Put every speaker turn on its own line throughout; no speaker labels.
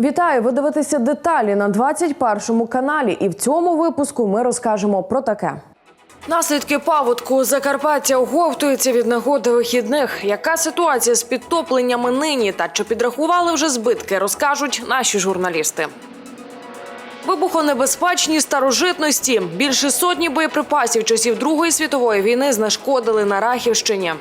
Вітаю! Ви дивитеся деталі на 21 каналі. І в цьому випуску ми розкажемо про таке. Наслідки паводку Закарпаття оговтується від нагоди вихідних. Яка ситуація з підтопленнями нині та чи підрахували вже збитки, розкажуть наші журналісти. Вибухонебезпечні старожитності. Більше сотні боєприпасів часів Другої світової війни знешкодили на Рахівщині.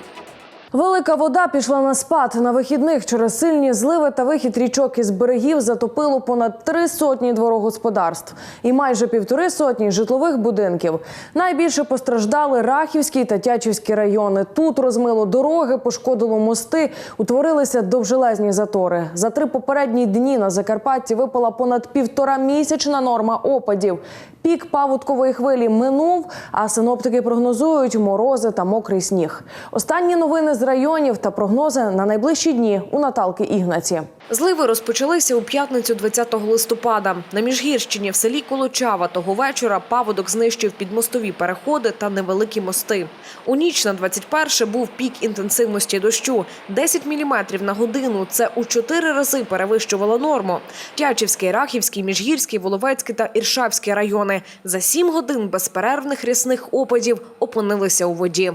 Велика вода пішла на спад на вихідних через сильні зливи та вихід річок із берегів затопило понад три сотні дворогосподарств і майже півтори сотні житлових будинків. Найбільше постраждали Рахівський та Тячівський райони. Тут розмило дороги, пошкодило мости, утворилися довжелезні затори. За три попередні дні на Закарпатті випала понад півтора місячна норма опадів. Пік паводкової хвилі минув, а синоптики прогнозують морози та мокрий сніг. Останні новини з районів та прогнози на найближчі дні у Наталки Ігнаці. Зливи розпочалися у п'ятницю 20 листопада. На Міжгірщині в селі Колочава того вечора паводок знищив підмостові переходи та невеликі мости. У ніч на 21 був пік інтенсивності дощу – 10 міліметрів на годину. Це у чотири рази перевищувало норму. Тячівський, Рахівський, Міжгірський, Воловецький та Іршавський райони за сім годин безперервних рясних опадів опинилися у воді.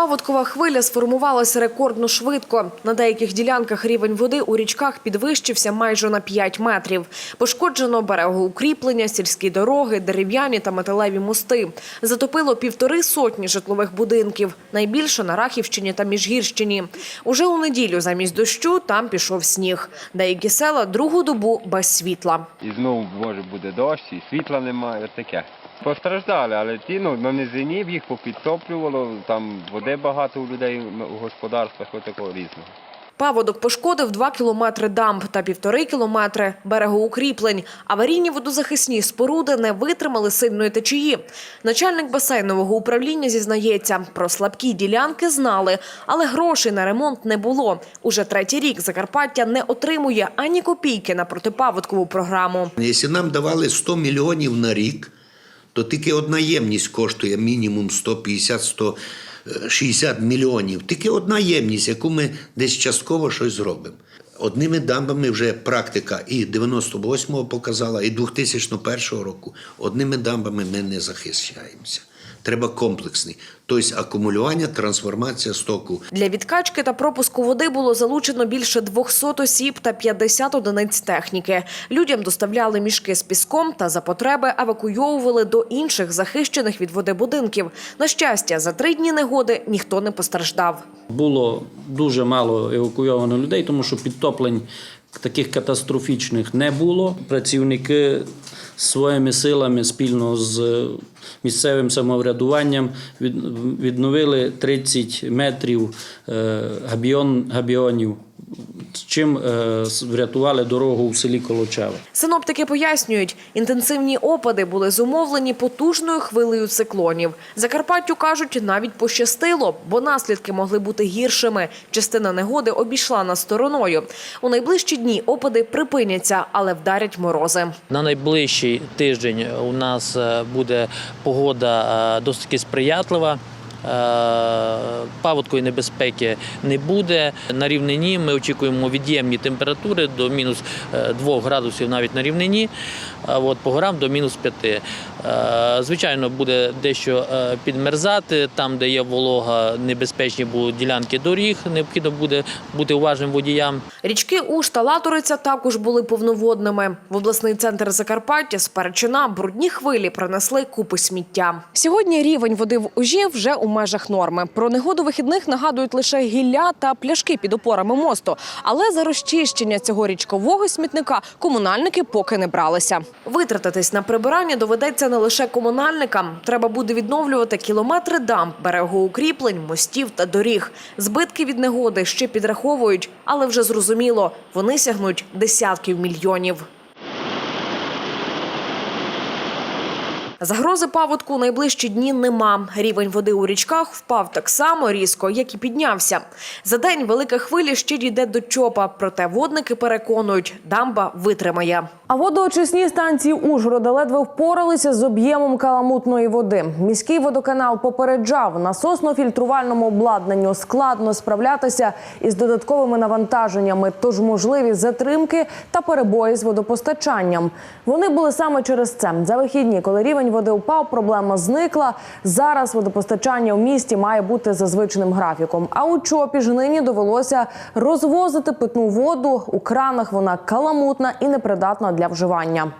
Паводкова хвиля сформувалася рекордно швидко. На деяких ділянках рівень води у річках підвищився майже на 5 метрів. Пошкоджено берегоукріплення, сільські дороги, дерев'яні та металеві мости. Затопило півтори сотні житлових будинків. Найбільше на Рахівщині та Міжгірщині. Уже у неділю замість дощу там пішов сніг. Деякі села другу добу без світла.
І знову може буде дощ, і світла немає, таке. Постраждали, але ті ну, на низині їх попідтоплювало, там води багато у людей у господарствах, отакого різного.
Паводок пошкодив 2 кілометри дамб та півтори кілометри берегоукріплень. Аварійні водозахисні споруди не витримали сильної течії. Начальник басейнового управління зізнається, про слабкі ділянки знали, але грошей на ремонт не було. Уже третій рік Закарпаття не отримує ані копійки на протипаводкову програму.
Якщо нам давали 100 мільйонів на рік, то тільки одна ємність коштує мінімум 150-160 мільйонів. Тільки одна ємність, яку ми десь частково щось зробимо. Одними дамбами вже практика і 98-го показала, і 2001 року. Одними дамбами ми не захищаємося. Треба комплексний. Тобто акумулювання, трансформація стоку.
Для відкачки та пропуску води було залучено більше 200 осіб та 50 одиниць техніки. Людям доставляли мішки з піском та за потреби евакуйовували до інших захищених від води будинків. На щастя, за три дні негоди ніхто не постраждав.
Було дуже мало евакуйовано людей, тому що підтоплень таких катастрофічних не було. Працівники своїми силами спільно з місцевим самоврядуванням відновили 30 метрів е, габіон, габіонів, чим е, врятували дорогу в селі Колочава.
Синоптики пояснюють, інтенсивні опади були зумовлені потужною хвилею циклонів. Закарпаттю кажуть, навіть пощастило, бо наслідки могли бути гіршими. Частина негоди обійшла нас стороною. У найближчі дні опади припиняться, але вдарять морози.
На найближчий тиждень у нас е, буде погода е, досить сприятлива. Е, Паводкової небезпеки не буде. На рівнині ми очікуємо від'ємні температури до мінус 2 градусів навіть на рівнині, от по горам до мінус 5. Е, Звичайно, буде дещо е, підмерзати, там, де є волога, небезпечні будуть ділянки доріг, необхідно буде бути уважним водіям.
Річки Уж та Латориця також були повноводними. В обласний центр Закарпаття з Перечина брудні хвилі принесли купи сміття. Сьогодні рівень води в Ужі вже у межах норми. Про негоду вихідних нагадують лише гілля та пляшки під опорами мосту. Але за розчищення цього річкового смітника комунальники поки не бралися. Витратитись на прибирання доведеться не лише комунальникам. Треба буде відновлювати кілометри дамб, берегоукріплень, мостів та доріг. Збитки від негоди ще підраховують, але вже зрозуміло, вони сягнуть десятків мільйонів.
Загрози паводку у найближчі дні нема. Рівень води у річках впав так само різко, як і піднявся. За день велика хвиля ще дійде до чопа, проте водники переконують, дамба витримає. А водоочисні станції Ужгорода ледве впоралися з об'ємом каламутної води. Міський водоканал попереджав, насосно-фільтрувальному обладнанню складно справлятися із додатковими навантаженнями, тож можливі затримки та перебої з водопостачанням. Вони були саме через це. За вихідні, коли рівень води впав, проблема зникла. Зараз водопостачання в місті має бути за звичним графіком. А у чопі ж нині довелося розвозити питну воду. У кранах вона каламутна і непридатна для вживання.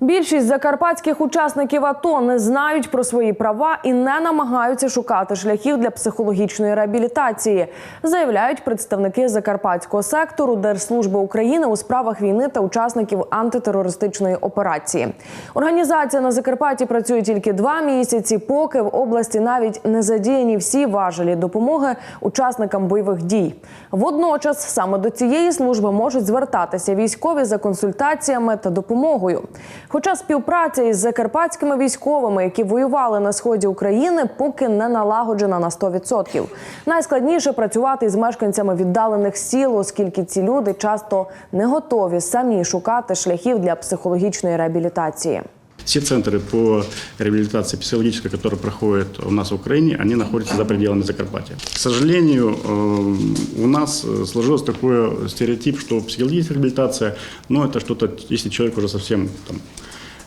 Більшість закарпатських учасників АТО не знають про свої права і не намагаються шукати шляхів для психологічної реабілітації, заявляють представники закарпатського сектору Держслужби України у справах війни та учасників антитерористичної операції. Організація на Закарпатті працює тільки два місяці, поки в області навіть не задіяні всі важелі допомоги учасникам бойових дій. Водночас саме до цієї служби можуть звертатися військові за консультаціями та допомогою. Хоча співпраця із закарпатськими військовими, які воювали на сході України, поки не налагоджена на 100%. Найскладніше працювати із мешканцями віддалених сіл, оскільки ці люди часто не готові самі шукати шляхів для психологічної реабілітації.
Все центры по реабилитации психологической, которые проходят у нас в Украине, они находятся за пределами Закарпатья. К сожалению, э, у нас э, сложилось такой стереотип, что психологическая реабилитация, ну, это что-то, если человек уже совсем там,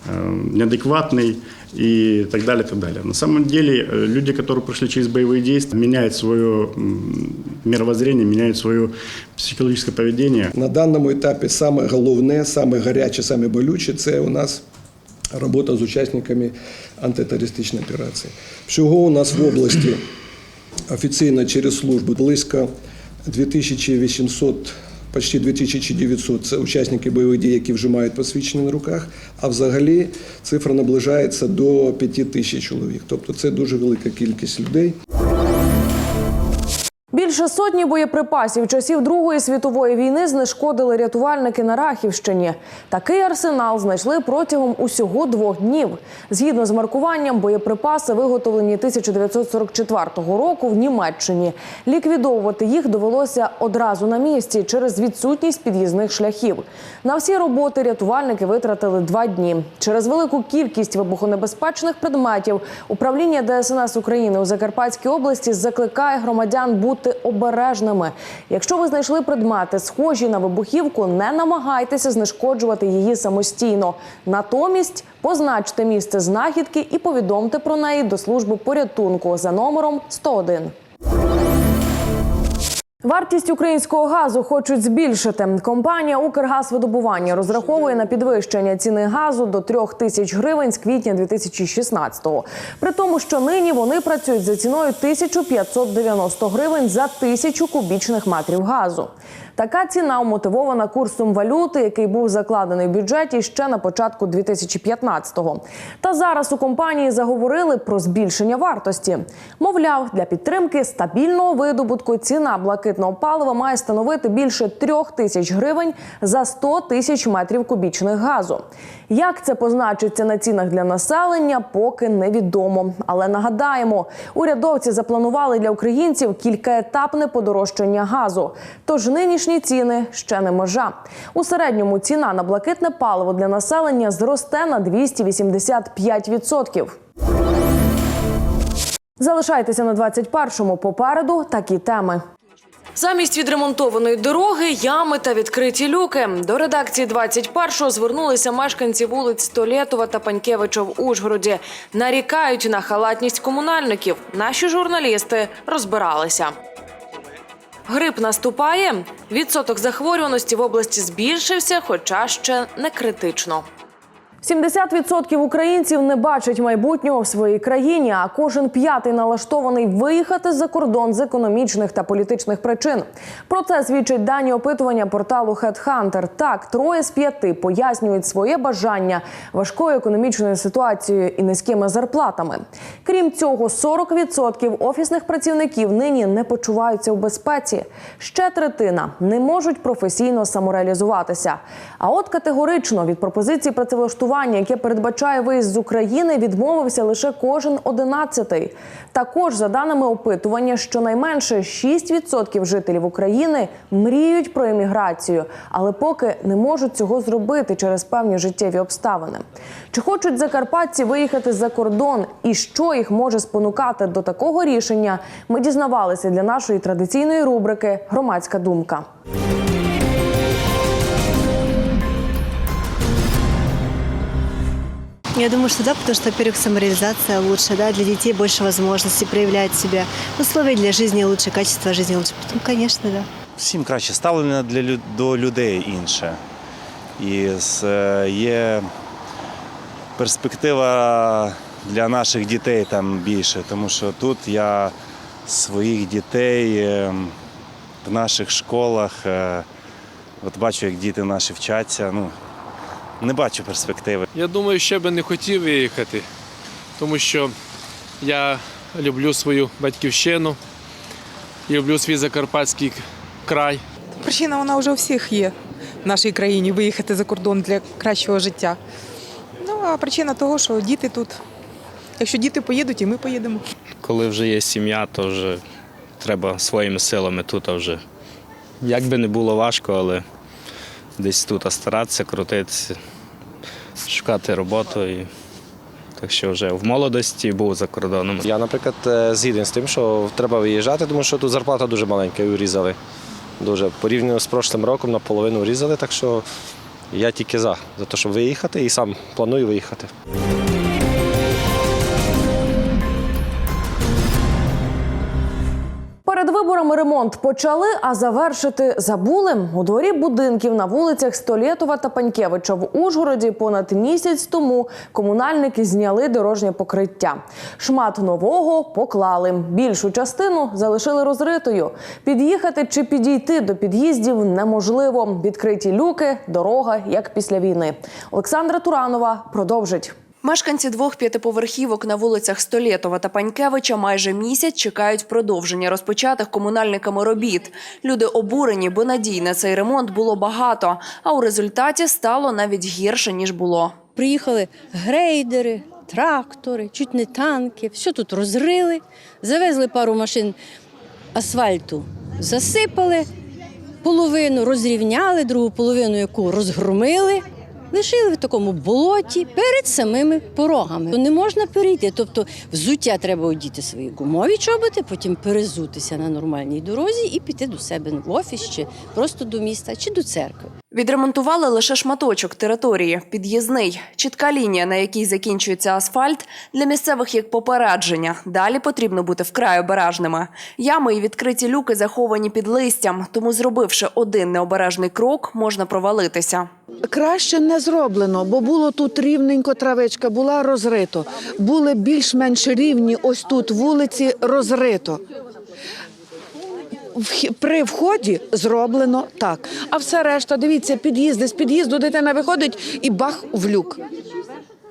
э, неадекватный и так далее, так далее. На самом деле, э, люди, которые прошли через боевые действия, меняют свое м, мировоззрение, меняют свое психологическое поведение.
На даному етапі саме головне, саме гаряче, саме болюче це у нас робота з учасниками антитерористичної операції. Всього у нас в області офіційно через службу близько 2800 Почти 2900 – це учасники бойових дій, які вже мають посвідчення на руках. А взагалі цифра наближається до 5 тисяч чоловік. Тобто це дуже велика кількість людей.
Більше сотні боєприпасів часів Другої світової війни знешкодили рятувальники на Рахівщині. Такий арсенал знайшли протягом усього двох днів. Згідно з маркуванням, боєприпаси виготовлені 1944 року в Німеччині. Ліквідовувати їх довелося одразу на місці через відсутність під'їзних шляхів. На всі роботи рятувальники витратили два дні. Через велику кількість вибухонебезпечних предметів управління ДСНС України у Закарпатській області закликає громадян бути обережними. Якщо ви знайшли предмети, схожі на вибухівку, не намагайтеся знешкоджувати її самостійно. Натомість позначте місце знахідки і повідомте про неї до служби порятунку за номером 101. Вартість українського газу хочуть збільшити. Компанія Укргазвидобування розраховує на підвищення ціни газу до 3 тисяч гривень з квітня 2016-го. При тому, що нині вони працюють за ціною 1590 гривень за тисячу кубічних метрів газу. Така ціна умотивована курсом валюти, який був закладений в бюджеті ще на початку 2015-го. Та зараз у компанії заговорили про збільшення вартості. Мовляв, для підтримки стабільного видобутку ціна блакитного палива має становити більше трьох тисяч гривень за 100 тисяч метрів кубічних газу. Як це позначиться на цінах для населення, поки невідомо. Але нагадаємо, урядовці запланували для українців кількаетапне подорожчання газу. Тож нинішні ціни ще не межа. У середньому ціна на блакитне паливо для населення зросте на 285%. Залишайтеся на 21-му. Попереду такі теми. Замість відремонтованої дороги, ями та відкриті люки. До редакції 21-го звернулися мешканці вулиць Столєтова та Панькевича в Ужгороді. Нарікають на халатність комунальників. Наші журналісти розбиралися. Грип наступає. Відсоток захворюваності в області збільшився, хоча ще не критично. 70% українців не бачать майбутнього в своїй країні, а кожен п'ятий налаштований виїхати за кордон з економічних та політичних причин. Про це свідчать дані опитування порталу HeadHunter. Так, троє з п'яти пояснюють своє бажання важкою економічною ситуацією і низькими зарплатами. Крім цього, 40% офісних працівників нині не почуваються у безпеці. Ще третина не можуть професійно самореалізуватися. А от категорично від пропозиції працевлаштування кредитування, яке передбачає виїзд з України, відмовився лише кожен одинадцятий. Також за даними опитування, щонайменше 6% жителів України мріють про еміграцію, але поки не можуть цього зробити через певні життєві обставини. Чи хочуть закарпатці виїхати за кордон і що їх може спонукати до такого рішення? Ми дізнавалися для нашої традиційної рубрики Громадська думка.
Я думаю, что да, потому что, во-первых, самореализация лучше, да, для детей больше возможностей проявлять себя. Условия для жизни лучше, качество жизни лучше. Потом, конечно, да.
всім краще ставлення для лю- до людей інше. І з- е, є перспектива для наших дітей там більше, тому що тут я своїх дітей е, в наших школах е, от бачу, як діти наші вчаться. Ну, не бачу перспективи.
Я думаю, ще би не хотів виїхати, тому що я люблю свою батьківщину, люблю свій закарпатський край.
Причина вона вже у всіх є в нашій країні виїхати за кордон для кращого життя. Ну а причина того, що діти тут. Якщо діти поїдуть, і ми поїдемо.
коли вже є сім'я, то вже треба своїми силами тут а вже. Як би не було важко, але десь тут а старатися, крутитися, шукати роботу. І... Так що вже в молодості був за кордоном.
Я, наприклад, е, згідний з тим, що треба виїжджати, тому що тут зарплата дуже маленька і урізали. Дуже порівняно з прошлим роком наполовину урізали, так що я тільки за, за те, щоб виїхати і сам планую виїхати.
Ремонт почали, а завершити забули. У дворі будинків на вулицях Столєтова та Панькевича в Ужгороді понад місяць тому комунальники зняли дорожнє покриття. Шмат нового поклали. Більшу частину залишили розритою. Під'їхати чи підійти до під'їздів неможливо. Відкриті люки, дорога як після війни. Олександра Туранова продовжить.
Мешканці двох п'ятиповерхівок на вулицях Столєтова та Панькевича майже місяць чекають продовження розпочатих комунальниками робіт. Люди обурені, бо надій на цей ремонт було багато, а у результаті стало навіть гірше ніж було.
Приїхали грейдери, трактори, чуть не танки. Все тут розрили, завезли пару машин асфальту, засипали, половину розрівняли, другу половину, яку розгромили. Лишили в такому болоті перед самими порогами. Не можна перейти. Тобто взуття треба одіти свої гумові чоботи, потім перезутися на нормальній дорозі і піти до себе в офіс, чи просто до міста, чи до церкви.
Відремонтували лише шматочок території, під'їзний, чітка лінія, на якій закінчується асфальт, для місцевих як попередження. Далі потрібно бути вкрай обережними. Ями і відкриті люки заховані під листям, тому, зробивши один необережний крок, можна провалитися.
Краще не зроблено, бо було тут рівненько травичка, була розрито. Були більш-менш рівні ось тут вулиці розрито. При вході зроблено так. А все решта, дивіться, під'їзди. З під'їзду дитина виходить і бах в люк.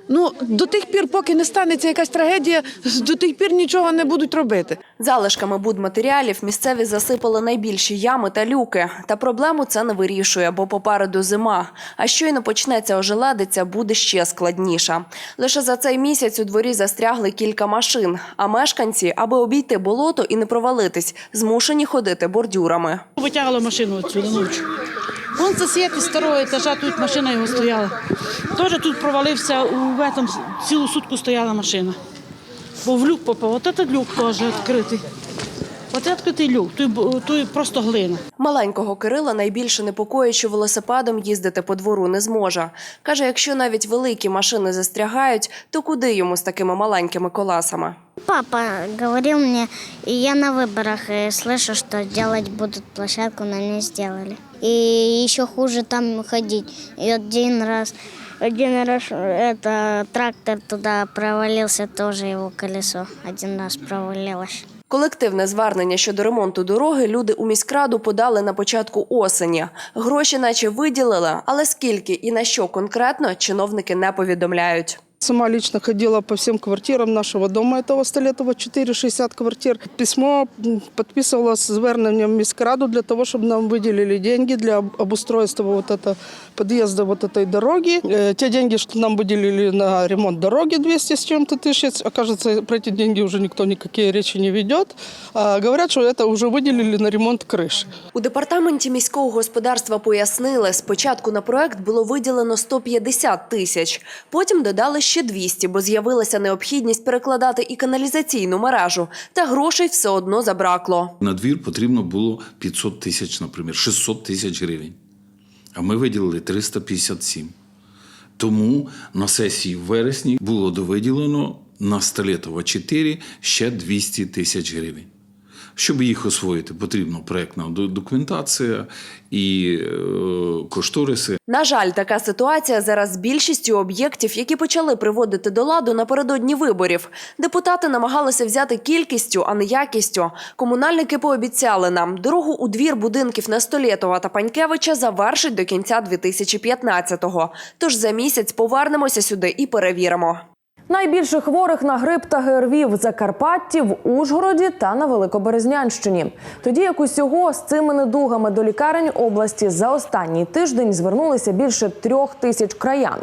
Ну, до тих пір, поки не станеться якась трагедія, до тих пір нічого не будуть робити.
Залишками будматеріалів місцеві засипали найбільші ями та люки. Та проблему це не вирішує, бо попереду зима. А щойно почнеться ожеледиця, буде ще складніша. Лише за цей місяць у дворі застрягли кілька машин. А мешканці, аби обійти болото і не провалитись, змушені ходити бордюрами.
Витягала машину отсюда ночі. Вон це світ старого етажа, тут машина його стояла. Теж тут провалився, у цілу сутку стояла машина. Бо в люк попав. От этот люк теж відкритий. От відкритий люк, той, бу- той просто глина.
Маленького Кирила найбільше непокоїть, що велосипедом їздити по двору не зможе. Каже, якщо навіть великі машини застрягають, то куди йому з такими маленькими колесами?
Папа говорил мне, и я на выборах э, слышу, что делать будут площадку, но не сделали. И еще хуже там ходить. И один раз, один раз э, это трактор туда провалился, тоже его колесо один раз провалилось.
Колективне звернення щодо ремонту дороги люди у міськраду подали на початку осені. Гроші наче виділили, але скільки і на що конкретно чиновники не повідомляють.
Сама лично ходила по всем квартирам нашего дома, этого Столетова 460 квартир. Письмо м, подписывала с зверненням в міськраду для того, чтобы нам выделили деньги для об- обустройства вот это, подъезда вот этой дороги. Э, Те деньги, что нам выделили на ремонт дороги 200 с чем-то тысяч, окажется, про эти деньги уже никто никакие речи не ведет. А говорят, что это уже выделили на ремонт крыши.
У департаменті міського господарства пояснили, спочатку на проект було виділено 150 тисяч, потім додали ще 200, бо з'явилася необхідність перекладати і каналізаційну мережу, та грошей все одно забракло.
На двір потрібно було 500 тисяч, наприклад, 600 тисяч гривень. А ми виділили 357. Тому на сесії в вересні було довиділено на Столетова 4 ще 200 тисяч гривень. Щоб їх освоїти, потрібна проєктна до- документація і е, кошториси.
На жаль, така ситуація зараз з більшістю об'єктів, які почали приводити до ладу напередодні виборів. Депутати намагалися взяти кількістю, а не якістю. Комунальники пообіцяли нам, дорогу у двір будинків Нестолєтова та Панькевича завершить до кінця 2015-го. Тож за місяць повернемося сюди і перевіримо.
Найбільше хворих на грип та ГРВІ в Закарпатті, в Ужгороді та на Великоберезнянщині. Тоді як усього з цими недугами до лікарень області за останній тиждень звернулися більше трьох тисяч краян.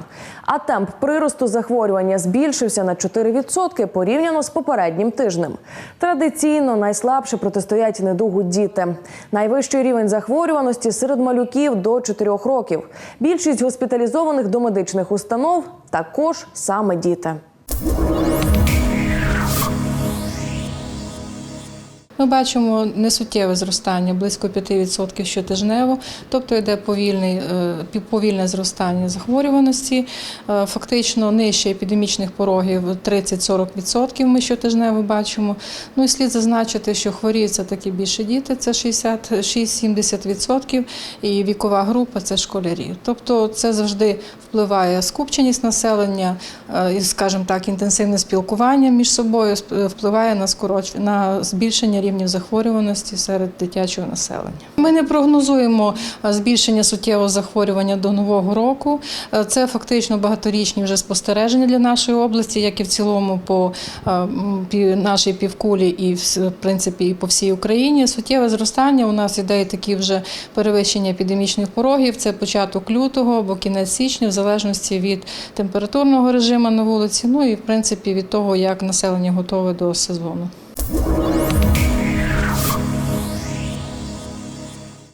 А темп приросту захворювання збільшився на 4% порівняно з попереднім тижнем. Традиційно найслабше протистоять недугу діти. Найвищий рівень захворюваності серед малюків до 4 років. Більшість госпіталізованих до медичних установ також саме діти. Thank you.
Ми бачимо несуттєве зростання близько 5% щотижнево, тобто йде повільний, е, повільне зростання захворюваності, е, фактично нижче епідемічних порогів 30-40% ми щотижнево бачимо. Ну і слід зазначити, що хворіють це таки більше діти, це 66-70%, і вікова група це школярі. Тобто це завжди впливає скупченість населення, е, і, скажімо так, інтенсивне спілкування між собою впливає на скороч... на збільшення рівнів захворюваності серед дитячого населення. Ми не прогнозуємо е, збільшення суттєвого захворювання до нового року. Е, Це фактично багаторічні вже спостереження для нашої області, як і в цілому по е, нашій півкулі і в принципі і по всій Україні. Суттєве зростання у нас іде такі вже перевищення епідемічних порогів. Це початок лютого або кінець січня, в залежності від температурного режиму на вулиці. Ну і в принципі від того, як населення готове до сезону.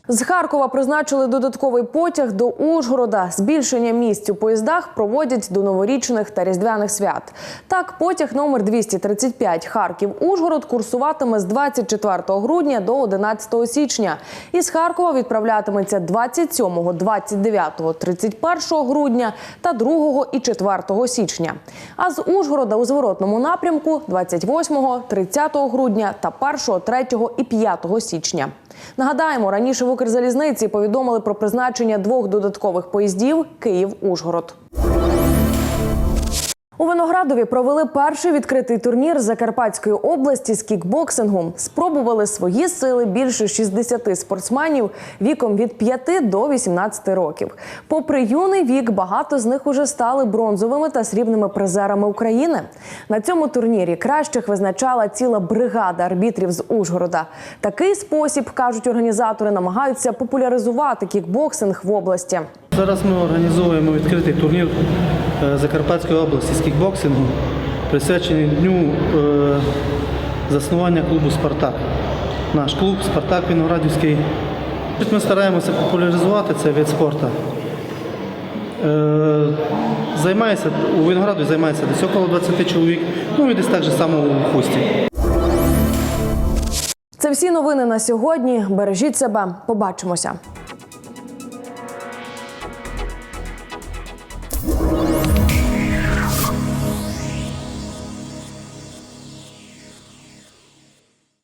З Харкова призначили додатковий потяг до Ужгорода. Збільшення місць у поїздах проводять до новорічних та різдвяних свят. Так, потяг номер 235 Харків-Ужгород курсуватиме з 24 грудня до 11 січня. Із Харкова відправлятиметься 27, 29, 31 грудня та 2 і 4 січня. А з Ужгорода у зворотному напрямку 28, 30 грудня та 1, 3 і 5 січня. Нагадаємо, раніше в Укрзалізниці повідомили про призначення двох додаткових поїздів Київ-Ужгород. У Виноградові провели перший відкритий турнір Закарпатської області з кікбоксингу. Спробували свої сили більше 60 спортсменів віком від 5 до 18 років. Попри юний вік, багато з них уже стали бронзовими та срібними призерами України. На цьому турнірі кращих визначала ціла бригада арбітрів з Ужгорода. Такий спосіб кажуть організатори, намагаються популяризувати кікбоксинг в області.
Зараз ми організовуємо відкритий турнір е, Закарпатської області з кікбоксингу, присвячений дню е, заснування клубу Спартак. Наш клуб Спартак Виноградівський. Ми стараємося популяризувати цей вид спорту. Е, Займається у Винограду займається десь около 20 чоловік, ну і десь так же само у Хусті.
Це всі новини на сьогодні. Бережіть себе. Побачимося.